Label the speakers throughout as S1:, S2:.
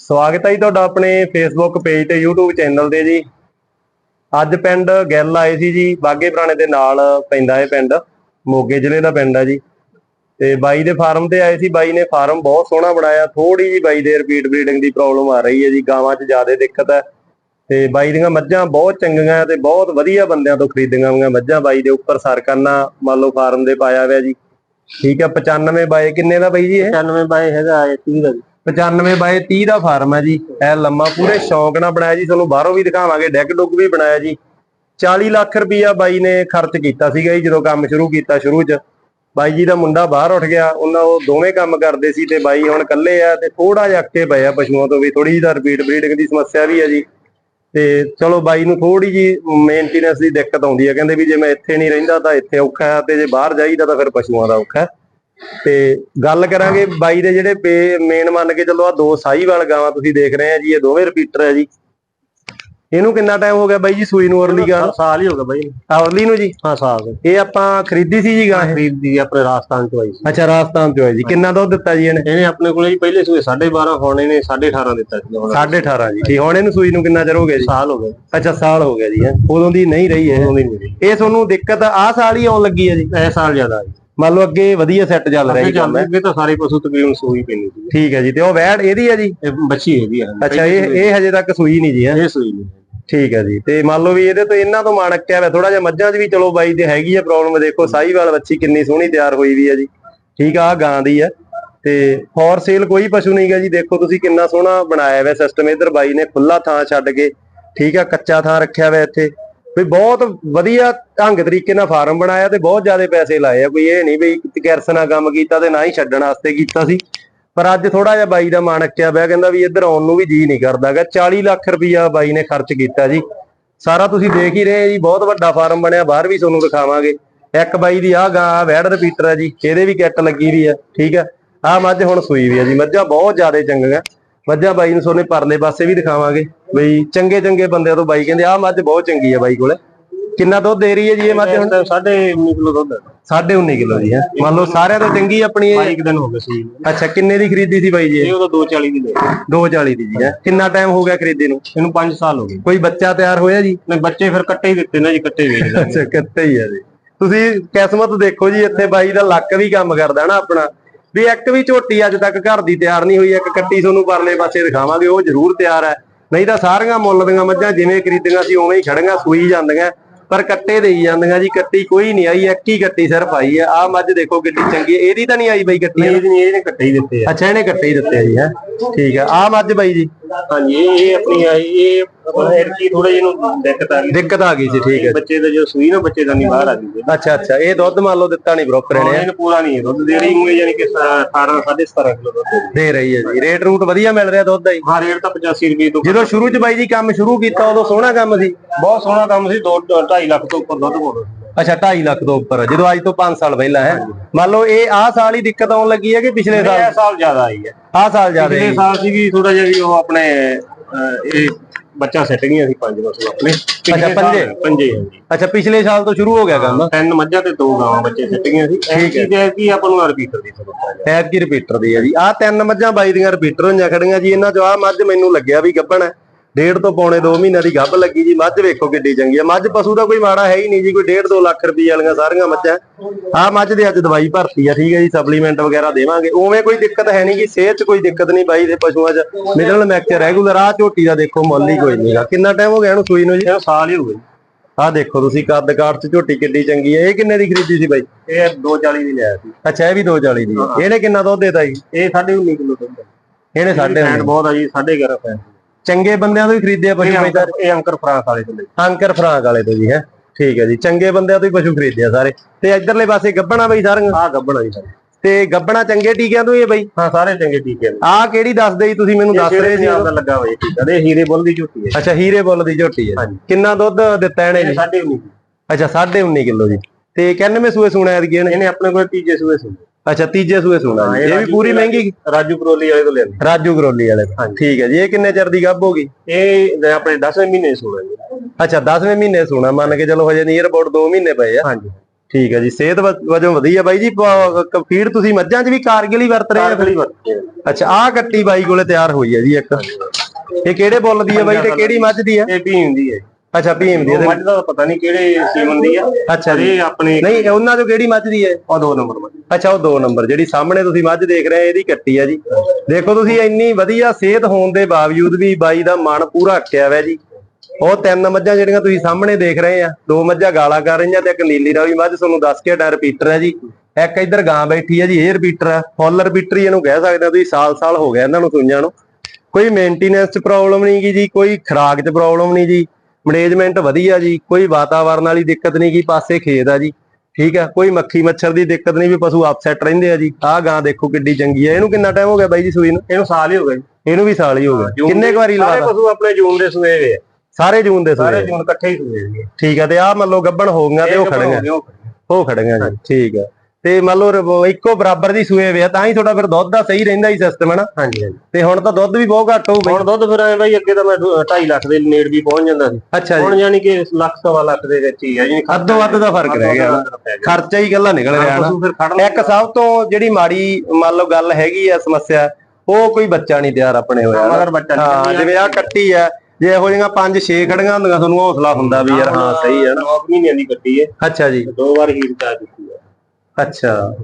S1: ਸਵਾਗਤ ਹੈ ਜੀ ਤੁਹਾਡਾ ਆਪਣੇ ਫੇਸਬੁੱਕ ਪੇਜ ਤੇ YouTube ਚੈਨਲ ਤੇ ਜੀ। ਅੱਜ ਪਿੰਡ ਗਿੱਲ ਆਏ ਸੀ ਜੀ, ਬਾਗੇ ਪੁਰਾਣੇ ਦੇ ਨਾਲ ਪੈਂਦਾ ਇਹ ਪਿੰਡ, ਮੋਗੇ ਜ਼ਿਲ੍ਹੇ ਦਾ ਪਿੰਡ ਆ ਜੀ। ਤੇ ਬਾਈ ਦੇ ਫਾਰਮ ਤੇ ਆਏ ਸੀ, ਬਾਈ ਨੇ ਫਾਰਮ ਬਹੁਤ ਸੋਹਣਾ ਬਣਾਇਆ ਥੋੜੀ ਜੀ ਬਾਈ ਦੇ ਰਿਪੀਟ ਬਰੀਡਿੰਗ ਦੀ ਪ੍ਰੋਬਲਮ ਆ ਰਹੀ ਹੈ ਜੀ, ਗਾਵਾਂ 'ਚ ਜ਼ਿਆਦਾ ਦਿੱਕਤ ਹੈ। ਤੇ ਬਾਈ ਦੀਆਂ ਮੱਝਾਂ ਬਹੁਤ ਚੰਗੀਆਂ ਤੇ ਬਹੁਤ ਵਧੀਆ ਬੰਦਿਆਂ ਤੋਂ ਖਰੀਦੀਆਂ ਹੋਈਆਂ ਮੱਝਾਂ ਬਾਈ ਦੇ ਉੱਪਰ ਸਰਕਨਾ, ਮੰਨ ਲਓ ਫਾਰਮ ਦੇ ਪਾਇਆ ਹੋਇਆ ਜੀ। ਠੀਕ ਹੈ 95 ਬਾਏ ਕਿੰਨੇ ਦਾ ਬਾਈ ਜੀ ਇਹ?
S2: 95 ਬਾਈ ਹੈਗਾ 30 ਦਾ ਜੀ।
S1: 95 ਬਾਏ 30 ਦਾ ਫਾਰਮ ਹੈ ਜੀ। ਇਹ ਲੰਮਾ ਪੂਰੇ ਸ਼ੌਂਕ ਨਾਲ ਬਣਾਇਆ ਜੀ। ਤੁਹਾਨੂੰ ਬਾਹਰੋਂ ਵੀ ਦਿਖਾਵਾਂਗੇ, ਡੈਕ ਡੁੱਗ ਵੀ ਬਣਾਇਆ ਜੀ। 40 ਲੱਖ ਰੁਪਇਆ ਬਾਈ ਨੇ ਖਰਚ ਕੀਤਾ ਸੀਗਾ ਜੀ, ਜਦੋਂ ਕੰਮ ਸ਼ੁਰੂ ਕੀਤਾ ਸ਼ੁਰੂ 'ਚ। ਬਾਈ ਜੀ ਦਾ ਮੁੰਡਾ ਬਾਹਰ ਉੱਠ ਗਿਆ। ਉਹਨਾਂ ਉਹ ਦੋਵੇਂ ਕੰਮ ਕਰਦੇ ਸੀ ਤੇ ਬਾਈ ਹੁਣ ਇਕੱਲੇ ਆ ਤੇ ਥੋੜਾ ਜਿਹਾ ਅੱਕੇ ਪਏ ਆ ਪਸ਼ੂਆਂ ਤੋਂ ਵੀ। ਥੋੜੀ ਜਿਹੀ ਦਾ ਰਿਪੀਟ ਬਰੀਡਿੰਗ ਦੀ ਸਮੱਸਿਆ ਵੀ ਹੈ ਜੀ। ਤੇ ਚਲੋ ਬਾਈ ਨੂੰ ਥੋੜੀ ਜੀ ਮੇਨਟੇਨੈਂਸ ਦੀ ਦਿੱਕਤ ਆਉਂਦੀ ਹੈ। ਕਹਿੰਦੇ ਵੀ ਜੇ ਮੈਂ ਇੱਥੇ ਨਹੀਂ ਰਹਿੰਦਾ ਤਾਂ ਇੱਥੇ ਔਖਾ ਤੇ ਜੇ ਬਾਹਰ ਜਾਈਦਾ ਤਾਂ ਫਿਰ ਪਸ਼ੂਆਂ ਦਾ ਔਖਾ ਤੇ ਗੱਲ ਕਰਾਂਗੇ ਬਾਈ ਦੇ ਜਿਹੜੇ ਮੇਨ ਮੰਨ ਕੇ ਚੱਲੋ ਆ ਦੋ ਸਾਹੀਵਾਲ ਗਾਵਾਂ ਤੁਸੀਂ ਦੇਖ ਰਹੇ ਆ ਜੀ ਇਹ ਦੋਵੇਂ ਰਿਪੀਟਰ ਹੈ ਜੀ। ਇਹਨੂੰ ਕਿੰਨਾ ਟਾਈਮ ਹੋ ਗਿਆ ਬਾਈ ਜੀ ਸੂਈ ਨੂੰ ਅਰਲੀ ਗਾਂ
S2: ਸਾਲ ਹੀ ਹੋ ਗਿਆ ਬਾਈ।
S1: ਅਰਲੀ ਨੂੰ ਜੀ?
S2: ਹਾਂ ਸਾਲ।
S1: ਇਹ ਆਪਾਂ ਖਰੀਦੀ ਸੀ ਜੀ ਗਾਂ?
S2: ਖਰੀਦੀ ਆਪਣੇ ਰਾਜਸਥਾਨ ਤੋਂ ਆਈ ਸੀ।
S1: ਅੱਛਾ ਰਾਜਸਥਾਨ ਤੋਂ ਹੈ ਜੀ। ਕਿੰਨਾ ਦੁੱਧ ਦਿੱਤਾ ਜੀ ਇਹਨੇ?
S2: ਇਹਨੇ ਆਪਣੇ ਕੋਲੇ ਜੀ ਪਹਿਲੇ ਸੂਏ 12.5 ਹੁਣ ਇਹਨੇ 18.5 ਦਿੱਤਾ ਸੀ। ਹੁਣ
S1: 18.5 ਜੀ। ਠੀਕ ਹੁਣ ਇਹਨੂੰ ਸੂਈ ਨੂੰ ਕਿੰਨਾ ਚਿਰ ਹੋ ਗਿਆ ਜੀ?
S2: ਸਾਲ ਹੋ ਗਿਆ।
S1: ਅੱਛਾ ਸਾਲ ਹੋ ਗਿਆ ਜੀ ਹੈਂ। ਉਦੋਂ ਦੀ ਨਹੀਂ ਰਹੀ ਇਹ।
S2: ਉਦੋਂ ਦੀ ਨਹੀਂ ਰਹੀ।
S1: ਇਹ ਤੁਹਾਨੂੰ ਦਿੱਕਤ ਆ ਸਾਲ ਹੀ ਆਉਣ ਲੱਗੀ ਹੈ ਜੀ?
S2: ਇਹ ਸਾਲ ਜ਼ਿਆਦਾ ਆਈ
S1: ਮੰਨ ਲਓ ਅੱਗੇ ਵਧੀਆ ਸੈੱਟ ਚੱਲ ਰਿਹਾ ਜੀ ਕੰਮ
S2: ਅੱਗੇ ਤਾਂ ਸਾਰੇ ਪਸ਼ੂ ਤਕਰੀਬਨ ਸੂਈ ਪੈਂਦੀ ਸੀ
S1: ਠੀਕ ਹੈ ਜੀ ਤੇ ਉਹ ਵੈੜ ਇਹਦੀ ਹੈ ਜੀ?
S2: ਇਹ ਬੱਚੀ ਹੈਗੀ ਆ
S1: ਅੱਛਾ ਇਹ ਇਹ ਹਜੇ ਤੱਕ ਸੂਈ ਨਹੀਂ ਜੀ ਹੈਂ।
S2: ਇਹ ਸੂਈ ਨਹੀਂ
S1: ਠੀਕ ਹੈ ਜੀ ਤੇ ਮੰਨ ਲਓ ਵੀ ਇਹਦੇ ਤੋਂ ਇਹਨਾਂ ਤੋਂ ਮਾਣਕਿਆ ਹੋਇਆ ਥੋੜਾ ਜਿਹਾ ਮੱਝਾਂ 'ਚ ਵੀ ਚਲੋ ਬਾਈ ਤੇ ਹੈਗੀ ਆ ਪ੍ਰੋਬਲਮ ਦੇਖੋ ਸਾਹੀਵਾਲ ਬੱਚੀ ਕਿੰਨੀ ਸੋਹਣੀ ਤਿਆਰ ਹੋਈ ਵੀ ਹੈ ਜੀ। ਠੀਕ ਆ ਗਾਂ ਦੀ ਹੈ। ਤੇ ਫੋਰ ਸੇਲ ਕੋਈ ਪਸ਼ੂ ਨਹੀਂਗਾ ਜੀ ਦੇਖੋ ਤੁਸੀਂ ਕਿੰਨਾ ਸੋਹਣਾ ਬਣਾਇਆ ਹੋਇਆ ਸਿਸਟਮ ਇਧਰ ਬਾਈ ਨੇ ਖੁੱਲਾ ਥਾਂ ਛੱਡ ਕੇ ਠੀਕ ਆ ਕੱਚਾ ਥਾਂ ਰੱਖਿਆ ਹੋਇਆ ਇੱਥੇ। ਵੀ ਬਹੁਤ ਵਧੀਆ ਢੰਗ ਤਰੀਕੇ ਨਾਲ ਫਾਰਮ ਬਣਾਇਆ ਤੇ ਬਹੁਤ ਜ਼ਿਆਦਾ ਪੈਸੇ ਲਾਏ ਆ, ਕੋਈ ਇਹ ਨਹੀਂ ਵੀ ਕਿਰਸਨਾ ਕੰਮ ਕੀਤਾ ਤੇ ਨਾ ਹੀ ਛੱਡਣ ਵਾਸਤੇ ਕੀਤਾ ਸੀ। ਪਰ ਅੱਜ ਥੋੜਾ ਜਿਹਾ ਬਾਈ ਦਾ ਮਨ ਅੱਕਿਆ ਪਿਆ, ਕਹਿੰਦਾ ਵੀ ਇੱਧਰ ਆਉਣ ਨੂੰ ਵੀ ਜੀ ਨਹੀਂ ਕਰਦਾਗਾ 40 ਲੱਖ ਰੁਪਈਆ ਬਾਈ ਨੇ ਖਰਚ ਕੀਤਾ ਜੀ। ਸਾਰਾ ਤੁਸੀਂ ਦੇਖ ਹੀ ਰਹੇ ਜੀ, ਬਹੁਤ ਵੱਡਾ ਫਾਰਮ ਬਣਿਆ, ਬਾਹਰ ਵੀ ਤੁਹਾਨੂੰ ਦਿਖਾਵਾਂਗੇ। ਇੱਕ ਬਾਈ ਦੀ ਆਹ ਗਾਂ ਵੈੜ ਰਿਪੀਟਰ ਹੈ ਜੀ, ਇਹਦੇ ਵੀ ਕਿੱਟ ਲੱਗੀ ਵੀ ਆ, ਠੀਕ ਆ। ਆਹ ਮੱਝ ਹੁਣ ਸੂਈ ਵੀ ਆ ਜੀ, ਮੱਝਾਂ ਬਹੁਤ ਜ਼ਿਆਦਾ ਚੰਗੀਆਂ। ਮੱਝਾਂ ਬਾਈ ਨੂੰ ਸੋਨੇ ਪਰਲੇ ਪਾਸੇ ਵੀ ਦਿਖਾਵਾਂਗੇ। ਬਈ ਚੰਗੇ ਚੰਗੇ ਬੰਦਿਆਂ ਤੋਂ ਬਾਈ ਕਹਿੰਦੇ ਆਹ ਮੱਝ ਬਹੁਤ ਚੰਗੀ ਆ ਬਾਈ ਕੋਲੇ। ਕਿੰਨਾ ਦੁੱਧ ਦੇ ਰਹੀ ਹੈ ਜੀ ਇਹ ਮੱਝ ਹੁਣ?
S2: ਤਾਂ 19.5 ਕਿਲੋ ਦੁੱਧ ਹੈ।
S1: 19.5 ਕਿਲੋ ਦੀ ਹੈ। ਮੰਨ ਲਓ ਸਾਰਿਆਂ ਤੋਂ ਚੰਗੀ ਆਪਣੀ ਇਹ
S2: 22 ਦਿਨ ਹੋ ਗਏ ਸੀ।
S1: ਅੱਛਾ ਕਿੰਨੇ ਦੀ ਖਰੀਦੀ ਸੀ ਬਾਈ ਜੀ ਇਹ?
S2: ਉਦੋਂ 240 ਦੀ ਲੈ
S1: 240 ਦੀ ਜੀ ਹੈ। ਕਿੰਨਾ ਟਾਈਮ ਹੋ ਗਿਆ ਖਰੀਦੀ ਨੂੰ?
S2: ਇਹਨੂੰ 5 ਸਾਲ ਹੋ ਗਏ।
S1: ਕੋਈ ਬੱਚਾ ਤਿਆਰ ਹੋਇਆ ਜੀ?
S2: ਨਹੀਂ ਬੱਚੇ ਫਿਰ ਕੱਟੇ ਹੀ ਦਿੱਤੇ ਨਾ ਜੀ ਕੱਟੇ ਦਿੰਦੇ
S1: ਅੱਛਾ ਕਿੱਥੇ ਹੀ ਆ ਜੀ। ਤੁਸੀਂ ਕਿਸਮਤ ਦੇਖੋ ਜੀ ਇੱਥੇ ਬਾਈ ਦਾ ਲੱਕ ਵੀ ਕੰਮ ਕਰਦਾ ਨਾ ਆਪਣਾ। ਵੀ ਇੱਕ ਵੀ ਝੋਟੀ ਅੱਜ ਤੱਕ ਘਰ ਦੀ ਤਿਆਰ ਨਹੀਂ ਹੋਈ ਇੱਕ ਕੱਟੀ ਤੁਹਾਨੂੰ ਪਰਲੇ ਪਾਸੇ ਦਿਖਾਵਾਂਗੇ ਉਹ ਜ਼ਰੂਰ ਤਿਆਰ ਹੈ। ਨਹੀਂ ਤਾਂ ਸਾਰੀਆਂ ਮੁੱਲ ਦੀਆਂ ਮੱਝਾਂ ਜਿਵੇਂ ਖਰੀਦੀਆਂ ਸੀ ਉਵੇਂ ਹੀ ਖੜੀਆਂ ਸੂਈ ਜਾਂਦੀਆਂ ਪਰ ਕੱਟੇ ਦੇਈ ਜਾਂਦੀਆਂ ਜੀ ਕੱਟੀ ਕੋਈ ਨਹੀਂ ਆਈ ਇੱਕ ਹੀ ਕੱਟੀ ਸਿਰਫ ਆਈ ਹੈ। ਆਹ ਮੱਝ ਦੇਖੋ ਕਿੱਡੀ ਚੰਗੀ ਇਹਦੀ ਤਾਂ ਨਹੀਂ ਆਈ ਬਾਈ ਕੱਟੀ।
S2: ਨਹੀਂ ਇਹਨੇ ਇਹਨੇ ਕੱਟੇ ਹੀ ਦਿੱਤੇ ਆ।
S1: ਅੱਛਾ ਇਹਨੇ ਕੱਟੇ ਹੀ ਦਿੱਤੇ ਆ ਜੀ ਹੈ। ਠੀਕ ਹੈ ਆਹ ਮੱਝ ਬਾਈ ਜੀ।
S2: ਹਾਂਜੀ ਇਹ ਇਹ ਆਪਣੀ ਆਈ ਇਹ ਆਪਣਾ ਇਰਕੀ ਥੋੜਾ ਜਿਹਨੂੰ ਦਿੱਕਤ ਆ ਗਈ
S1: ਦਿੱਕਤ ਆ ਗਈ ਸੀ ਠੀਕ ਹੈ।
S2: ਬੱਚੇ ਦਾ ਜੋ ਸੂਈ ਨਾ ਬੱਚੇ ਦਾ ਨਹੀਂ ਬਾਹਰ ਆ ਗਈ
S1: ਅੱਛਾ ਅੱਛਾ ਇਹ ਦੁੱਧ ਮੰਨ ਲਓ ਦਿੱਤਾ ਨਹੀਂ ਬ੍ਰੋਕਰ ਨੇ
S2: ਇਹਨੂੰ ਪੂਰਾ ਨਹੀਂ ਦੁੱਧ ਦੇ ਰਹੀ ਹੋਈ ਯਾਨੀ ਕਿ 18 17.5 ਕਿਲੋ ਦੁੱਧ ਦੇ ਰਹੀ।
S1: ਹੈ ਜੀ। ਰੇਟ ਰੂਟ ਵਧੀਆ ਮਿਲ ਰਿਹਾ ਦੁੱਧ ਦਾ ਜੀ।
S2: ਹਾਂ ਰੇਟ ਤਾਂ 85 ਰੁਪਏ ਤੋਂ
S1: ਜਦੋਂ ਸ਼ੁਰੂ ਚ ਬਾਈ ਜੀ ਕੰਮ ਸ਼ੁਰੂ ਕੀਤਾ ਉਦੋਂ ਸੋਹਣਾ ਕੰਮ ਸੀ।
S2: ਬਹੁਤ ਸੋਹਣਾ ਕੰਮ ਸੀ 2 2.5 ਲੱਖ ਤੋਂ ਉੱਪਰ ਦੁੱਧ ਸੀ।
S1: ਅੱਛਾ 2.5 ਲੱਖ ਤੋਂ ਉੱਪਰ ਜਦੋਂ ਅੱਜ ਤੋਂ 5 ਸਾਲ ਪਹਿਲਾਂ ਹੈ। ਮੰਨ ਲਓ ਇਹ ਆਹ ਸਾਲ ਹੀ ਦਿੱਕਤ ਆਉਣ ਲੱਗੀ ਹੈ ਕਿ ਪਿਛਲੇ ਸਾਲ?
S2: ਇਹ ਸਾਲ ਜ਼ਿਆਦਾ ਆਈ ਹੈ।
S1: ਆਹ ਸਾਲ ਜ਼ਿਆਦਾ
S2: ਪਿਛਲੇ
S1: ਹੈ।
S2: ਸਾਲ ਸੀਗੀ ਥੋੜਾ ਜਿਹਾ ਵੀ ਉਹ ਆਪਣੇ ਅਹ, ਇਹ ਬੱਚਾ ਸੈੱਟ ਗਈਆਂ ਸੀ ਪੰਜ ਬਸ ਆਪਣੇ। ਪਿਛਲੇ ਸਾਲ-
S1: ਪੰਜੇ?
S2: ਪੰਜੇ ਹਾਂਜੀ।
S1: ਅੱਛਾ ਪਿਛਲੇ ਸਾਲ ਤੋਂ ਸ਼ੁਰੂ ਹੋ ਗਿਆ ਕੰਮ?
S2: ਤਿੰਨ ਮੱਝਾਂ ਤੇ ਦੋ ਗਾਵਾਂ ਬੱਚੇ ਸੈੱਟ ਗਈਆਂ ਸੀ। ਠੀਕ ਹੈ। ਕੀ ਆਪਾਂ ਨੂੰ ਰਿਪੀਟਰ ਦੀ ਸਭ
S1: ਐਪ ਕੀ ਰਿਪੀਟਰ ਦੀ ਹੈ ਜੀ। ਆਹ ਤਿੰਨ ਮੱਝਾਂ ਬਾਈ ਦੀਆਂ ਰਿਪੀਟਰ ਹੋਈਆਂ ਖੜੀਆਂ ਜੀ। ਇਹਨਾਂ ਚੋਂ ਆਹ ਮੱਝ ਮੈਨੂੰ ਲੱਗਿਆ ਵੀ ਗੱਭਣ ਹੈ। ਡੇਢ ਤੋਂ ਪੌਣੇ 2 ਮਹੀਨਿਆਂ ਦੀ ਗੱਭ ਲੱਗੀ ਜੀ ਮੱਝ ਵੇਖੋ ਕਿੱਡੀ ਚੰਗੀ ਹੈ ਮੱਝ ਪਸ਼ੂ ਦਾ ਕੋਈ ਮਾੜਾ ਹੈ ਹੀ ਨਹੀਂ ਜੀ ਕੋਈ 1.5 2 ਲੱਖ ਰੁਪਏ ਵਾਲੀਆਂ ਸਾਰੀਆਂ ਮੱਝਾਂ। ਆਹ ਮੱਝ ਦੇ ਅੱਜ ਦਵਾਈ ਭਰਤੀ ਆ ਠੀਕ ਹੈ ਜੀ ਸਪਲੀਮੈਂਟ ਵਗੈਰਾ ਦੇਵਾਂਗੇ। ਉਵੇਂ ਕੋਈ ਦਿੱਕਤ ਹੈ ਨਹੀਂ ਜੀ ਸਿਹਤ 'ਚ ਕੋਈ ਦਿੱਕਤ ਨਹੀਂ ਬਾਈ ਦੇ ਪਸ਼ੂਆਂ 'ਚ। ਮਿਡਲ ਮੈਕਚਰ ਰੈਗੂਲਰ ਆਹ ਝੋਟੀ ਦਾ ਦੇਖੋ ਮੁੱਲ ਹੀ ਕੋਈ ਨਹੀਂਗਾ ਕਿੰਨਾ ਟਾਈਮ ਹੋ ਗਿਆ ਇਹਨੂੰ ਸੂਈ ਨੂੰ ਜੀ?
S2: ਸਾਲ ਹੀ ਹੋ ਗਏ।
S1: ਆਹ ਦੇਖੋ ਤੁਸੀਂ ਕੱਦ ਕਾਠ 'ਚ ਝੋਟੀ ਕਿੱਡੀ ਚੰਗੀ ਹੈ ਇਹ ਕਿੰਨੇ ਦੀ ਖਰੀਦੀ ਸੀ ਬਾਈ?
S2: ਇਹ 240 ਦੀ ਲਿਆ ਸੀ।
S1: ਅੱਛਾ ਇਹ ਵੀ 240 ਦੀ ਇਹਨੇ ਕਿੰਨਾ ਦੁੱਧ ਦੇਤਾ ਜੀ?
S2: ਇਹ 19 ਕਿਲੋ ਦੁੱਧ
S1: ਇਹਨੇ ਸਾਡੇ
S2: ਫੈਟ ਬਹੁਤ ਆ ਜੀ 11.5 ਫੈਟ
S1: ਚੰਗੇ ਬੰਦਿਆਂ ਤੋਂ ਹੀ ਖਰੀਦਿਆ ਪਸ਼ੂ
S2: ਇਹ ਇਹ ਅੰਕਰ ਫਰਾਂਸ ਵਾਲੇ ਤੋਂ। ਲਈ
S1: ਅੰਕਰ ਫਰਾਂਕ ਵਾਲੇ ਤੋਂ ਜੀ ਹੈ। ਠੀਕ ਹੈ ਜੀ ਚੰਗੇ ਬੰਦਿਆਂ ਤੋਂ ਹੀ ਪਸ਼ੂ ਖਰੀਦਿਆ ਸਾਰੇ। ਤੇ ਇਧਰਲੇ ਪਾਸੇ ਗੱਬਣਾ ਬਈ ਸਾਰੀਆਂ
S2: ਆਹ ਗੱਬਣਾ ਜੀ ਸਾਰੇ।
S1: ਤੇ ਗੱਬਣਾ ਚੰਗੇ ਟੀਕਿਆਂ ਤੋਂ ਹੀ ਹੈ ਬਈ?
S2: ਹਾਂ ਸਾਰੇ ਚੰਗੇ ਟੀਕੇ ਨੇ
S1: ਆਹ ਕਿਹੜੀ ਦੱਸਦੇ ਜੀ ਤੁਸੀਂ ਮੈਨੂੰ ਦੱਸ ਰਹੇ ਸੀ
S2: ਦਾ ਲੱਗਾ ਹੋਇਆ ਟੀਕਾ ਇਹ ਹੀਰੇ ਬੁੱਲ ਦੀ ਝੋਟੀ ਹੈ
S1: ਅੱਛਾ ਹੀਰੇ ਬੁੱਲ ਦੀ ਝੋਟੀ ਹੈ
S2: ਹਾਂਜੀ।
S1: ਕਿੰਨਾ ਦੁੱਧ ਦਿੱਤਾ ਇਹਨੇ ਜੀ?
S2: ਸਾਡੇ ਨਹੀਂ
S1: ਅੱਛਾ 19.5 ਕਿਲੋ ਜੀ। ਤੇ 91 ਸੂਏ ਸੁਣਿਆ ਐਤਕੀ ਇਹਨੇ?
S2: ਇਹਨੇ ਆਪਣੇ ਕੋਲ ਤੀਜੇ ਸੂਏ ਸੀ
S1: ਅੱਛਾ ਤੀਜੇ ਸੂਏ ਸੁਣਾ ਜੀ ਇਹ ਵੀ ਪੂਰੀ ਮਹਿੰਗੀ
S2: ਰਾਜੂ ਕਰੋਲੀ ਵਾਲੇ ਤੋਂ ਲੈਂਦੇ।
S1: ਰਾਜੂ ਗਰੋਲੀ ਵਾਲੇ। ਠੀਕ ਹੈ ਜੀ ਇਹ ਕਿੰਨੇ ਚਿਰ ਦੀ ਗੱਭ ਹੋਗੀ
S2: ਇਹ ਆਪਣੇ 10ਵੇਂ ਮਹੀਨੇ ਸੂਣਾ ਜੀ
S1: ਅੱਛਾ 10ਵੇਂ ਮਹੀਨੇ ਸੁਣਾ ਮੰਨ ਕੇ ਚਲੋ ਹਜੇ ਨੀਅਰ ਅਬਾਊਟ 2 ਮਹੀਨੇ ਪਏ ਆ।
S2: ਹਾਂਜੀ।
S1: ਠੀਕ ਹੈ ਜੀ ਸਿਹਤ ਵਜੋਂ ਵਧੀਆ ਬਾਈ ਜੀ। ਫੀਡ ਤੁਸੀਂ ਮੱਝਾਂ 'ਚ ਵੀ ਕਾਰਗਿਲ ਹੀ ਵਰਤ ਰਹੇ ਆ
S2: ਕਾਰਗਲੀ
S1: ਅੱਛਾ ਆਹ ਕੱਟੀ ਬਾਈ ਕੋਲੇ ਤਿਆਰ ਹੋਈ ਹੈ ਜੀ ਇੱਕ। ਇਹ ਕਿਹੜੇ ਬੁੱਲ ਦੀ ਹੈ ਬਾਈ ਤੇ ਕਿਹੜੀ ਮੱਝ ਦੀ ਹੈ?
S2: ਇਹ ਵੀ ਹੁੰਦੀ ਹੈ।
S1: ਅੱਛਾ ਭੀਮ ਦੀ
S2: ਉਹ ਮੱਝ ਦਾ ਪਤਾ ਨਹੀਂ ਕਿਹੜੇ ਸੀਮਨ ਦੀ ਆ।
S1: ਅੱਛਾ ਜੀ।
S2: ਇਹ ਆਪਣੇ
S1: ਨਹੀਂ ਉਹਨਾਂ 'ਚੋਂ ਕਿਹੜੀ ਮੱਝ ਦੀ ਹੈ?
S2: ਉਹ ਦੋ ਨੰਬਰ ਮੱਝ।
S1: ਅੱਛਾ ਉਹ 2 ਨੰਬਰ ਜਿਹੜੀ ਸਾਹਮਣੇ ਤੁਸੀਂ ਮੱਝ ਦੇਖ ਰਹੇ ਆ ਇਹਦੀ ਕੱਟੀ ਆ ਜੀ। ਦੇਖੋ ਤੁਸੀਂ ਇੰਨੀ ਵਧੀਆ ਸਿਹਤ ਹੋਣ ਦੇ ਬਾਵਜੂਦ ਵੀ ਬਾਈ ਦਾ ਮਨ ਪੂਰਾ ਅੱਕਿਆ ਹੋਇਆ ਜੀ। ਉਹ ਤਿੰਨ ਮੱਝਾਂ ਜਿਹੜੀਆਂ ਤੁਸੀਂ ਸਾਹਮਣੇ ਦੇਖ ਰਹੇ ਆ ਦੋ ਮੱਝਾਂ ਗਾਲਾਂ ਕਰ ਰਹੀਆਂ ਤੇ ਇੱਕ ਨੀਲੀ ਰਾਵੀ ਮੱਝ ਤੁਹਾਨੂੰ ਦੱਸ ਕੇ ਟਾਇਰ ਰਿਪੀਟਰ ਹੈ ਜੀ। ਇੱਕ ਇੱਧਰ ਗਾਂ ਬੈਠੀ ਹੈ ਜੀ ਇਹ ਰਿਪੀਟਰ ਹੈ ਫੁੱਲ ਰਿਪੀਟਰ ਇਹਨੂੰ ਕਹਿ ਸਕਦੇ ਆ ਤੁਸੀਂ ਸਾਲ ਸਾਲ ਹੋ ਗਿਆ ਇਹਨਾਂ ਨੂੰ ਸੂਈਆਂ ਨੂੰ। ਕੋਈ ਮੇਨਟੇਨੈਂਸ 'ਚ ਪ੍ਰੋਬਲਮ ਨਹੀਂ ਗੀ ਜੀ ਕੋਈ ਖਰਾਕ 'ਚ ਪ੍ਰੋਬਲਮ ਨਹੀਂ ਜੀ। ਮੈਨੇਜਮੈਂਟ ਵਧੀਆ ਜੀ ਕੋਈ ਵਾਤਾਵਰਨ ਵਾਲੀ ਦਿੱਕਤ ਨਹੀਂ ਗੀ ਪਾਸੇ ਖੇਤ ਆ ਜੀ। ਠੀਕ ਆ ਕੋਈ ਮੱਖੀ ਮੱਛਰ ਦੀ ਦਿੱਕਤ ਨਹੀਂ ਵੀ ਪਸ਼ੂ ਅਪਸੈਟ ਰਹਿੰਦੇ ਆ ਜੀ। ਆਹ ਗਾਂ ਦੇਖੋ ਕਿੱਡੀ ਚੰਗੀ ਆ। ਇਹਨੂੰ ਕਿੰਨਾ ਟਾਈਮ ਹੋ ਗਿਆ ਬਾਈ ਜੀ ਸੂਈ ਨੂੰ?
S2: ਇਹਨੂੰ ਸਾਲ ਹੀ ਹੋ ਗਿਆ ਜੀ।
S1: ਇਹਨੂੰ ਵੀ ਸਾਲ ਹੀ ਹੋ ਗਿਆ ਕਿੰਨੇ ਕੁ ਵਾਰੀ
S2: ਸਾਰੇ
S1: ਲਵਾਤਾ
S2: ਪਸ਼ੂ ਆਪਣੇ ਜੂਨ ਦੇ ਸੂਏ ਹੋਏ ਆ।
S1: ਸਾਰੇ ਜੂਨ ਦੇ
S2: ਸਾਰੇ
S1: ਸੂਏ
S2: ਜੂਨ ਇਕੱਠੇ ਹੀ ਸੂਏ ਹੋਏ।
S1: ਠੀਕ ਆ ਤੇ ਆਹ ਮੰਨ ਲਓ ਗੱਬਣ ਹੋ ਗਈਆਂ ਤੇ ਉਹ ਖੜੀਆਂ।
S2: ਉਹ ਖੜੀਆਂ
S1: ਜੀ। ਠੀਕ ਆ। ਤੇ ਮੰਨ ਲਓ ਇੱਕੋ ਬਰਾਬਰ ਦੀ ਸੂਏ ਵੇ ਤਾਂ ਹੀ ਤੁਹਾਡਾ ਫਿਰ ਦੁੱਧ ਦਾ ਸਹੀ ਰਹਿੰਦਾ ਹੀ ਸਿਸਟਮ ਹੈ ਨਾ
S2: ਹਾਂਜੀ ਹਾਂਜੀ।
S1: ਤੇ ਹੁਣ ਤਾਂ ਦੁੱਧ ਵੀ ਬਹੁਤ ਘੱਟ ਹੋਊ ਬਈ
S2: ਹੁਣ ਦੁੱਧ ਫਿਰ ਐ ਬਾਈ ਅੱਗੇ ਤਾਂ ਮੈਂ 2.5 ਲੱਖ ਦੇ ਨੇੜ ਵੀ ਪਹੁੰਚ ਜਾਂਦਾ ਸੀ।
S1: ਅੱਛਾ ਜੀ।
S2: ਹੁਣ ਯਾਨੀ ਕਿ ਲੱਖ ਸਵਾ ਲੱਖ ਦੇ ਵਿੱਚ ਹੀ ਆ ਜੀ
S1: ਅੱਧੋ ਅੱਧ ਦਾ ਫ਼ਰਕ ਰਹਿ ਗਿਆ। ਖਰਚਾ ਹੀ ਗੱਲਾਂ ਨਿਕਲ ਰਿਹਾ ਨਾ ਇੱਕ ਸਭ ਤੋਂ ਜਿਹੜੀ ਮਾੜੀ ਮੰਨ ਲਓ ਗੱਲ ਹੈਗੀ ਆ ਸਮੱਸਿਆ ਉਹ ਕੋਈ ਬੱਚਾ ਨਹੀਂ ਤਿਆਰ ਆਪਣੇ ਹੋਇਆ ਨਾ।
S2: ਮਗਰ ਬੱਚਾ
S1: ਹਾਂ ਜਿਵੇਂ ਆ ਕੱਟੀ ਆ ਜੇ ਇਹੋ ਜਿਹੀਆਂ ਪੰਜ ਛੇ ਖੜੀਆਂ ਹੁੰਦੀਆਂ ਤੁਹਾਨੂੰ ਹੌਸਲਾ ਹੁੰਦਾ ਵੀ ਯਾਰ ਹਾਂ ਸਹੀ ਹੈ ਨਾ
S2: 9 ਮਹੀਨਿਆਂ ਦੀ ਕੱਟੀ ਹੈ
S1: ਅੱਛਾ ਜੀ।
S2: ਦੋ ਵਾਰ ਹੀਟ ਚਾ ਹੈ
S1: ਅੱਛਾ।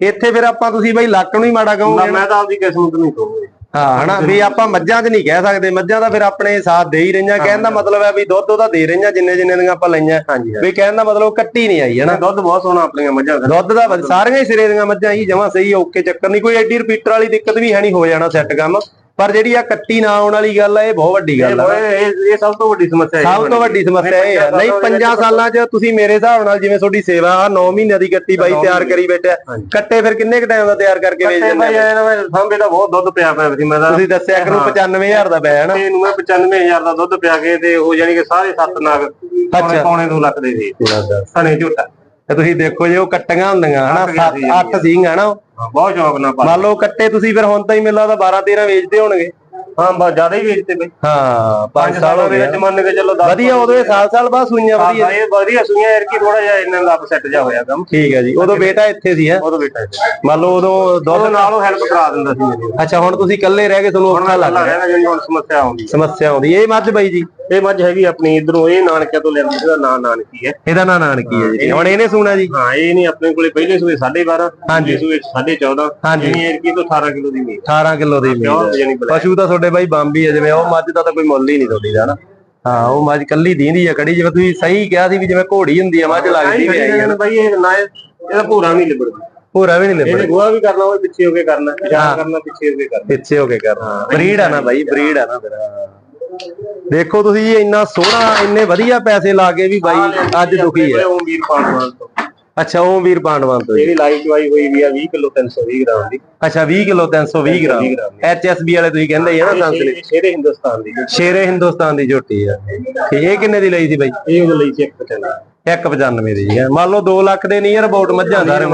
S1: ਇੱਥੇ ਫਿਰ ਆਪਾਂ ਤੁਸੀਂ ਬਈ ਲੱਕ ਨੂੰ ਹੀ ਮਾੜਾ ਕਹੋਗੇ
S2: ਮੈਂ ਤਾਂ ਆਪਦੀ ਕਿਸਮਤ ਨਹੀਂ ਕਹੂੰਗਾ।
S1: ਹਾਂ ਹਨਾ? ਵੀ ਆਪਾਂ ਮੱਝਾਂ 'ਚ ਨਹੀਂ ਕਹਿ ਸਕਦੇ। ਮੱਝਾਂ ਦਾ ਫਿਰ ਆਪਣੇ ਸਾਥ ਦੇ ਹੀ ਰਹੀਆਂ। ਕਹਿਣ ਦਾ ਮਤਲਬ ਹੈ ਵੀ ਦੁੱਧ ਉਹਦਾ ਦੇ ਰਹੀਆਂ ਜਿੰਨੇ ਜਿੰਨੇ ਦੀਆਂ ਆਪਾਂ ਲਈਆਂ। ਵੀ ਕਹਿਣ ਦਾ ਮਤਲਬ ਕੱਟੀ ਨਹੀਂ ਆਈ ਹਨਾ?
S2: ਦੁੱਧ ਬਹੁਤ ਸੋਹਣਾ ਆਪਣੀਆਂ ਮੱਝਾਂ ਦਾ।
S1: ਦੁੱਧ ਦਾ ਸਾਰੀਆਂ ਹੀ ਸਿਰੇ ਦੀਆਂ ਮੱਝਾਂ ਹੀ ਜਮਾਂ ਸਹੀ ਓਕੇ ਚੱਕਰ ਨਹੀਂ। ਕੋਈ ਐਡੀ ਰਿਪੀਟਰ ਵਾਲੀ ਦਿੱਕਤ ਵੀ ਹੈ ਨਹੀਂ ਹੋ ਜਾਣਾ ਸੈੱਟ ਕੰਮ। ਪਰ ਜਿਹੜੀ ਆ ਕੱਟੀ ਨਾ ਆਉਣ ਵਾਲੀ ਗੱਲ ਆ ਇਹ ਬਹੁਤ ਵੱਡੀ ਗੱਲ ਆ।
S2: ਇਹ ਸਭ ਤੋਂ ਵੱਡੀ ਸਮੱਸਿਆ ਹੈ
S1: ਸਭ ਤੋਂ ਵੱਡੀ ਸਮੱਸਿਆ ਇਹ ਆ। ਨਹੀਂ ਪੰਜਾਂ ਸਾਲਾਂ 'ਚ ਤੁਸੀਂ ਮੇਰੇ ਹਿਸਾਬ ਨਾਲ ਜਿਵੇਂ ਤੁਹਾਡੀ ਸੇਵਾ ਆ 9 ਮਹੀਨਿਆਂ ਦੀ ਕੱਟੀ ਬਾਈ ਤਿਆਰ ਕਰੀ
S2: ਹਾਂਜੀ।
S1: ਕੱਟੇ ਫਿਰ ਕਿੰਨੇ ਕ ਟਾਈਮ ਦਾ ਤਿਆਰ ਕਰਕੇ ਵੇਚ ਦਿੰਦੇ
S2: ਵਿੱਚ ਸਾਂਭੇ ਦਾ ਬਹੁਤ ਦੁੱਧ ਪਿਆ ਪਿਆ ਸੀ ਮੈਂ
S1: ਤੁਸੀਂ ਦੱਸਿਆ ਕਿ ਨੂੰ 95000 ਦਾ ਪਿਆ ਹਨਾ
S2: ਇਹਨੂੰ ਮੈਂ 95000 ਦਾ ਦੁੱਧ ਪਿਆ ਕੇ ਤੇ ਉਹ ਯਾਨੀ ਕਿ ਸਾਰੇ ਸੱਤ ਨਾਗ ਪੌਣੇ ਪੌਣੇ 2 ਲੱਖ ਦੇ ਸੀ। ਸਣੇ ਝੋਟਾ।
S1: ਤੇ ਤੁਸੀਂ ਦੇਖੋ ਜੇ ਉਹ ਕੱਟੀਆਂ ਹੁੰਦੀਆਂ ਹਨਾ
S2: ਕੱਟੀਆਂ
S1: 7
S2: ਸੀ
S1: 8 ਸਿੰਘ ਹਨਾ
S2: ਬਹੁਤ ਸ਼ੌਕ ਨਾਲ
S1: ਮੰਨ ਲਓ। ਕੱਟੇ ਤੁਸੀਂ ਫਿਰ ਹੁਣ ਤਾਂ ਹੀ ਮਿਲਦਾ ਤਾਂ 12 13 ਵੇਚਦੇ ਹੋਣਗੇ।
S2: ਹਾਂ ਬਸ ਜ਼ਿਆਦਾ ਹੀ ਵੇਚਦੇ ਬਈ।
S1: ਹਾਂ 5
S2: ਪੰਜ
S1: ਸਾਲ ਹੋ ਗਏ
S2: ਵਿੱਚ ਮੰਨ ਕੇ ਚੱਲੋ 10
S1: ਵਧੀਆ ਉਦੋਂ ਇਹ ਸਾਲ ਸਾਲ ਬਾਅਦ ਸੂਈਆਂ ਵਧੀਆ।
S2: ਇਹ ਵਧੀਆ ਸੁਈਆਂ ਯਾਰ ਕੀ ਥੋੜਾ ਜਿਹਾ ਇਹਨਾਂ ਦਾ ਅਪਸੈਟ ਜਾ ਹੋਇਆ ਕੰਮ।
S1: ਠੀਕ ਹੈ ਜੀ ਉਦੋਂ ਬੇਟਾ ਇੱਥੇ ਸੀ ਹੈ?
S2: ਉਦੋਂ ਬੇਟਾ ਸੀ।
S1: ਮੰਨ ਲਓ ਉਦੋਂ ਦੁੱਧ
S2: ਨਾਲ ਉਹ ਹੈਲਪ ਕਰਾ ਦਿੰਦਾ ਸੀ।
S1: ਅੱਛਾ ਹੁਣ ਤੁਸੀਂ ਇਕੱਲੇ ਰਹਿ ਕੇ ਤੁਹਾਨੂੰ ਔਖਾ ਲੱਗ
S2: ਅੱਲਾ
S1: ਰਿਹਾ।
S2: ਰਹਿਣਾ ਜਿਹੜੀ ਹੁਣ ਸਮੱਸਿਆ ਆਉਂਦੀ
S1: ਸਮੱਸਿਆ ਆਉਂਦੀ ਇਹ ਮੱਝ ਬਾਈ ਜੀ।
S2: ਇਹ ਮੱਝ ਹੈਗੀ ਆਪਣੀ ਇਧਰੋਂ ਇਹ ਨਾਨਕਿਆਂ ਤੋਂ ਲੈਂਦੀ ਇਹਦਾ ਨਾਂ ਨਾਨਕੀ ਹੈ।
S1: ਇਹਦਾ ਨਾਂ ਨਾਨਕੀ ਹੈ ਜੀ। ਹੁਣ ਇਹਨੇ ਸੁਣਾ ਜੀ?
S2: ਹਾਂ ਇਹ ਨਹੀਂ ਆਪਣੇ ਕੋਲੇ ਪਹਿਲੇ ਸੂਏ 12.5
S1: ਹਾਂਜੀ।
S2: ਸੂਏ 14.5
S1: ਹਾਂਜੀ।
S2: ਯਾਨੀ ਇਹ ਕੀ ਤੋਂ 18 ਕਿਲੋ ਦੀ ਮੀਟ
S1: 18 ਕਿਲੋ ਦੀ ਮੀਟ ਪਸ਼ੂ ਤਾਂ ਤੁਹਾਡੇ ਬਾਈ ਬੰਬੀ ਹੈ ਜਿਵੇਂ ਉਹ ਮੱਝ ਦਾ ਤਾਂ ਕੋਈ ਮੁੱਲ ਹੀ ਨਹੀਂ ਤੁਹਾਡੀ ਦਾ ਨਾ। ਹਾਂ ਉਹ ਮੱਝ ਕੱਲੀ ਦੀਂਦੀ ਆ ਕੜੀ ਜਿਵੇਂ ਤੁਸੀਂ ਸਹੀ ਕਿਹਾ ਸੀ ਵੀ ਜਿਵੇਂ ਘੋੜੀ ਹੁੰਦੀ ਆ ਮੱਝ ਲੱਗਦੀ ਵੀ ਆਈ ਆ
S2: ਬਾਈ ਇਹ ਨਾ ਇਹਦਾ ਪੂਰਾ ਨਹੀਂ ਲਿਬੜਦਾ।
S1: ਪੂਰਾ ਵੀ ਨਹੀਂ
S2: ਇਹਨੇ
S1: ਲਿਬੜ
S2: ਗੋਹਾ ਵੀ ਕਰਨਾ ਉਹ ਪਿੱਛੇ ਹੋ ਕੇ ਕਰਨਾ ਜਾਂ ਕਰਨਾ ਪਿੱਛੇ ਹੋ ਕੇ ਕਰਨਾ।
S1: ਪਿੱਛੇ ਹੋ ਕੇ ਕਰਨਾ। ਬਰੀਡ ਆ ਨਾ ਬਾਈ ਬਰੀਡ ਆ ਨਾ ਫਿਰ। ਦੇਖੋ ਤੁਸੀਂ ਜੀ ਇੰਨਾ ਸੋਹਣਾ ਇੰਨੇ ਵਧੀਆ ਪੈਸੇ ਲਾ ਕੇ ਵੀ ਬਾਈ ਅੱਜ ਦੁਖੀ ਹੈ।
S2: ਵੀਰ ਤੋਂ।
S1: ਅੱਛਾ ਉਹ ਵੀਰ ਪਾਂਡਵਾਂ ਤੋਂ।
S2: ਜਿਹੜੀ ਲਾਈਵ ਚਵਾਈ ਹੋਈ ਵੀ ਆ 20 ਕਿਲੋ 320 ਗ੍ਰਾਮ ਦੀ।
S1: ਅੱਛਾ 20 ਕਿਲੋ 320 ਗ੍ਰਾਮ।
S2: ਦੀ।
S1: ਐਚਐਸਬੀ ਵਾਲੇ ਤੁਸੀਂ ਕਹਿੰਦੇ ਆ ਨਾ ਸੰਸਲੇ
S2: ਸ਼ੇਰੇ ਹਿੰਦੁਸਤਾਨ ਦੀ
S1: ਸ਼ੇਰੇ ਹਿੰਦੁਸਤਾਨ ਦੀ ਝੋਟੀ ਆ। ਤੇ ਇਹ ਕਿੰਨੇ ਦੀ ਲਈ ਸੀ ਬਾਈ?
S2: ਇਹ ਉਹ ਲਈ ਸੀ ਇੱਕ ਪਚਾਨਾ
S1: 195 ਦੀ ਹੈ ਮੰਨ ਲਓ 2 ਲੱਖ ਦੇ ਨੀਅਰ ਅਬਾਊਟ ਮੱਝਾਂ ਸਾਰੇ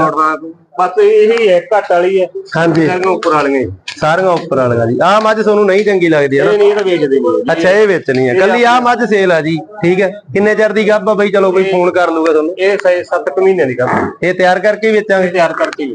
S2: ਬਸ ਇਹੀ ਹੈ ਘੱਟ ਵਾਲੀ ਹੈ।
S1: ਹਾਂਜੀ।
S2: ਉੱਪਰ ਵਾਲੀਆਂ।
S1: ਸਾਰੀਆਂ ਉੱਪਰ ਵਾਲੀਆਂ ਜੀ। ਆਹ ਮੱਝ ਤੁਹਾਨੂੰ ਨਹੀਂ ਚੰਗੀ ਲੱਗਦੀ ਹੈ ਨਾ
S2: ਇਹ ਨਹੀਂ ਵੇਚਦੇ ਨਹੀਂ।
S1: ਅੱਛਾ ਇਹ ਵੇਚਣੀ ਹੈ। ਕੱਲੀ ਆਹ ਮੱਝ ਸੇਲ ਆ ਜੀ। ਠੀਕ ਹੈ। ਕਿੰਨੇ ਚਿਰ ਦੀ ਗੱਭ ਆ ਬਈ? ਚਲੋ ਕੋਈ ਫੋਨ ਕਰ ਲੂਗਾ ਤੁਹਾਨੂੰ।
S2: ਇਹ 7 ਮਹੀਨਿਆਂ ਦੀ ਗੱਲ
S1: ਇਹ ਤਿਆਰ ਕਰਕੇ ਵੇਚਾਂਗੇ?
S2: ਤਿਆਰ ਕਰਕੇ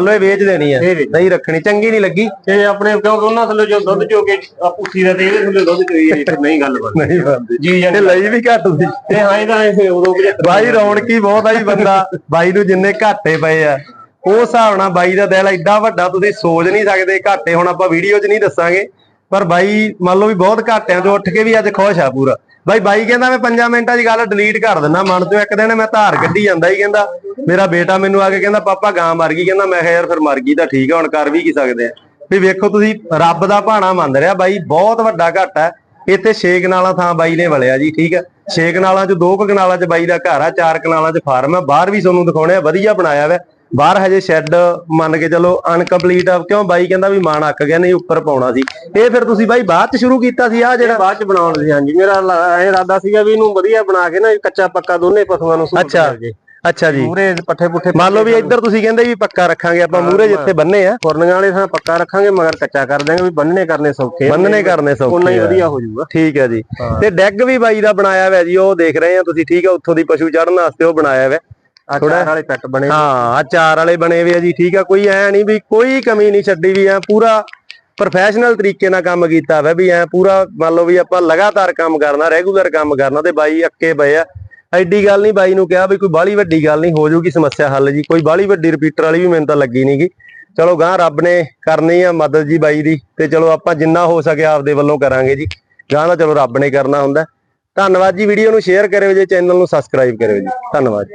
S1: ਲਓ ਇਹ ਵੇਚ ਦੇਣੀ
S2: ਵੇਚ।
S1: ਨਹੀਂ ਰੱਖਣੀ। ਚੰਗੀ ਨਹੀਂ ਲੱਗੀ।
S2: ਇਹ ਆਪਣੇ ਕਿਉਂਕਿ ਉਹਨਾਂ ਥੱਲੇ ਜੋ ਦੁੱਧ ਚੋ ਕੇ ਆ ਦਾ ਤੇ ਇਹਦੇ ਥੱਲੇ ਦੁੱਧ ਚੋਈ ਹੈ ਫਿਰ ਨਹੀਂ ਗੱਲ ਬਣਦੀ।
S1: ਨਹੀਂ ਬੰਦੀ
S2: ਜੀ
S1: ਇਹ
S2: ਜਾਨੀ
S1: ਲਈ ਵੀ ਘੱਟ ਸੀ
S2: ਇਹ ਹਾਂ ਇਹਦਾ ਇਹ ਉਦੋਂ 75
S1: ਬਾਈ ਰੌਣਕੀ ਬਹੁਤ ਆ ਜੀ ਬੰਦਾ। ਬਾਈ ਨੂੰ ਜਿੰਨੇ ਘਾਟੇ ਪਏ ਆ। ਉਹ ਹਿਸਾਬ ਨਾਲ ਬਾਈ ਦਾ ਦਿਲ ਐਡਾ ਵੱਡਾ, ਤੁਸੀਂ ਸੋਚ ਨਹੀਂ ਸਕਦੇ, ਘਾਟੇ ਹੁਣ ਆਪਾਂ ਵੀਡੀਓ 'ਚ ਨਹੀਂ ਦੱਸਾਂਗੇ। ਪਰ ਬਾਈ, ਮੰਨ ਲਓ ਵੀ ਬਹੁਤ ਘਾਟਿਆਂ 'ਚੋਂ ਉੱਠ ਕੇ ਵੀ ਅੱਜ ਖੁਸ਼ ਆ ਪੂਰਾ। ਬਾਈ ਬਾਈ ਕਹਿੰਦਾ ਮੈਂ 5 ਮਿੰਟਾਂ 'ਚ ਗੱਲ ਡਿਲੀਟ ਕਰ ਦਿੰਦਾ, ਮਨ ਤੋਂ ਇੱਕ ਦਿਨ ਮੈਂ ਧਾਰ ਕੱਢੀ ਜਾਂਦਾ ਹੀ ਕਹਿੰਦਾ, ਮੇਰਾ ਬੇਟਾ ਮੈਨੂੰ ਆ ਕੇ ਕਹਿੰਦਾ, ਪਾਪਾ, ਗਾਂ ਮਰ ਗਈ। ਕਹਿੰਦਾ, ਮੈਂ ਕਿਹਾ, ਯਾਰ, ਫਿਰ ਮਰ ਗਈ ਤਾਂ ਠੀਕ ਆ, ਹੁਣ ਕਰ ਵੀ ਕੀ ਸਕਦੇ ਆ? ਵੀ ਵੇਖੋ ਤੁਸੀਂ, ਰੱਬ ਦਾ ਭਾਣਾ ਮੰਨ ਰਿਹਾ, ਬਾਈ ਬਹੁਤ ਵੱਡਾ ਘਾਟਾ ਹੈ। ਇੱਥੇ ਛੇ ਕਨਾਲਾਂ ਥਾਂ ਬਾਈ ਨੇ ਵਲਿਆ ਜੀ, ਠੀਕ ਹੈ ਛੇ ਕਨਾਲਾਂ ਚ, ਦੋ ਕੁ ਕਨਾਲਾਂ ਚ ਬਾਈ ਦਾ ਘਰ ਆ, ਚਾਰ ਕਨਾਲਾਂ ਚ ਫਾਰਮ ਆ, ਬਾਹਰ ਵੀ ਤੁਹਾਨੂੰ ਦਿਖਾਉਣੇ ਆ, ਵਧੀਆ ਬਣਾਇਆ ਵਾ ਬਾਹਰ ਹਜੇ ਸ਼ੈੱਡ ਮੰਨ ਕੇ ਚੱਲੋ ਅਨਕੰਪਲੀਟ ਆ ਕਿਉਂ ਬਾਈ ਕਹਿੰਦਾ ਵੀ ਮਾਣ ਅੱਕ ਗਿਆ ਨਹੀਂ ਉੱਪਰ ਪਾਉਣਾ ਸੀ। ਇਹ ਫਿਰ ਤੁਸੀਂ ਬਾਈ ਬਾਅਦ ਚ ਸ਼ੁਰੂ ਕੀਤਾ ਸੀ ਆ ਜਿਹੜਾ
S2: ਬਾਅਦ ਚ ਬਣਾਉਣ ਸੀ ਹਾਂਜੀ। ਮੇਰਾ ਇਹ ਇਰਾਦਾ ਸੀਗਾ ਵੀ ਇਹਨੂੰ ਵਧੀਆ ਬਣਾ ਕੇ ਨਾ ਕੱਚਾ ਪੱਕਾ ਦੋਨੇ ਪਸ਼ੂਆਂ ਨੂੰ ਸੂਟ
S1: ਅੱਛਾ। ਅੱਛਾ ਜੀ।
S2: ਪੂਰੇ ਪੱਠੇ ਪੁੱਠੇ
S1: ਮੰਨ ਲਓ ਵੀ ਇੱਧਰ ਤੁਸੀਂ ਕਹਿੰਦੇ ਵੀ ਪੱਕਾ ਰੱਖਾਂਗੇ ਆਪਾਂ ਮੂਰੇ ਜਿੱਥੇ ਬੰਨੇ ਆ।
S2: ਫੁਰਨੀਆਂ ਵਾਲੇ ਥਾਂ ਪੱਕਾ ਰੱਖਾਂਗੇ ਮਗਰ ਕੱਚਾ ਕਰ ਦਾਂਗੇ ਵੀ ਬੰਨਣੇ ਕਰਨੇ ਸੌਖੇ ਆ।
S1: ਬੰਨਣੇ ਕਰਨੇ ਸੌਖੇ
S2: ਹੀ
S1: ਆ।
S2: ਵਧੀਆ ਹੋ ਜਾਊਗਾ।
S1: ਠੀਕ ਹੈ ਜੀ। ਤੇ ਡੈਗ ਵੀ ਬਾਈ ਦਾ ਬਣਾਇਆ ਹੋਇਆ ਜੀ ਉਹ ਦੇਖ ਰਹੇ ਆ ਤੁਸੀਂ ਠੀਕ ਹੈ ਉੱਥੋਂ ਦੀ ਪਸ਼ੂ ਚੜਨ ਵਾਸਤੇ ਉਹ ਬਣਾਇਆ ਹੋਇਆ।
S2: ਆ
S1: ਥੋੜਾ-
S2: ਵਾਲੇ ਪੈਟ ਬਣੇ
S1: ਹਾਂ ਆ ਚਾਰ ਵਾਲੇ ਬਣੇ ਹੋਏ ਆ ਜੀ ਠੀਕ ਆ ਕੋਈ ਐ ਨਹੀਂ ਵੀ ਕੋਈ ਕਮੀ ਨਹੀਂ ਛੱਡੀ ਵੀ ਐ ਪੂਰਾ ਪ੍ਰੋਫੈਸ਼ਨਲ ਤਰੀਕੇ ਨਾਲ ਕੰਮ ਕੀਤਾ ਹੋਇਆ ਵੀ ਐ ਪੂਰਾ ਮੰਨ ਲਓ ਵੀ ਆਪਾਂ ਲਗਾਤਾਰ ਕੰਮ ਕਰਨਾ ਰੈਗੂਲਰ ਕੰਮ ਕਰਨਾ ਤੇ ਬਾਈ ਅੱਕੇ ਪਏ ਆ। ਐਡੀ ਗੱਲ ਨਹੀਂ ਬਾਈ ਨੂੰ ਕਿਹਾ ਵੀ ਕੋਈ ਬਾਹਲੀ ਵੱਡੀ ਗੱਲ ਨਹੀਂ ਹੋ ਜਾਊਗੀ ਸਮੱਸਿਆ ਹੱਲ ਜੀ ਕੋਈ ਬਾਹਲੀ ਵੱਡੀ ਰਿਪੀਟਰ ਵਾਲੀ ਵੀ ਮੈਨੂੰ ਤਾਂ ਲੱਗੀ ਨਹੀਂਗੀ ਚਲੋ ਗਾਂ ਰੱਬ ਨੇ ਕਰਨੀ ਆ ਮਦਦ ਜੀ ਬਾਈ ਦੀ ਤੇ ਚਲੋ ਆਪਾਂ ਜਿੰਨਾ ਹੋ ਸਕਿਆ ਆਪਦੇ ਵੱਲੋਂ ਕਰਾਂਗੇ ਜੀ। ਗਾਂ ਦਾ ਚਲੋ ਰੱਬ ਨੇ ਕਰਨਾ ਹੁੰਦਾ। ਧੰਨਵਾਦ ਜੀ ਵੀਡੀਓ ਨੂੰ ਸ਼ੇਅਰ ਕਰਿਓ ਜੀ ਚੈਨਲ ਨੂੰ ਸਬਸਕ੍ਰਾਈਬ ਕਰਿਓ ਜੀ। ਧੰਨਵਾਦ।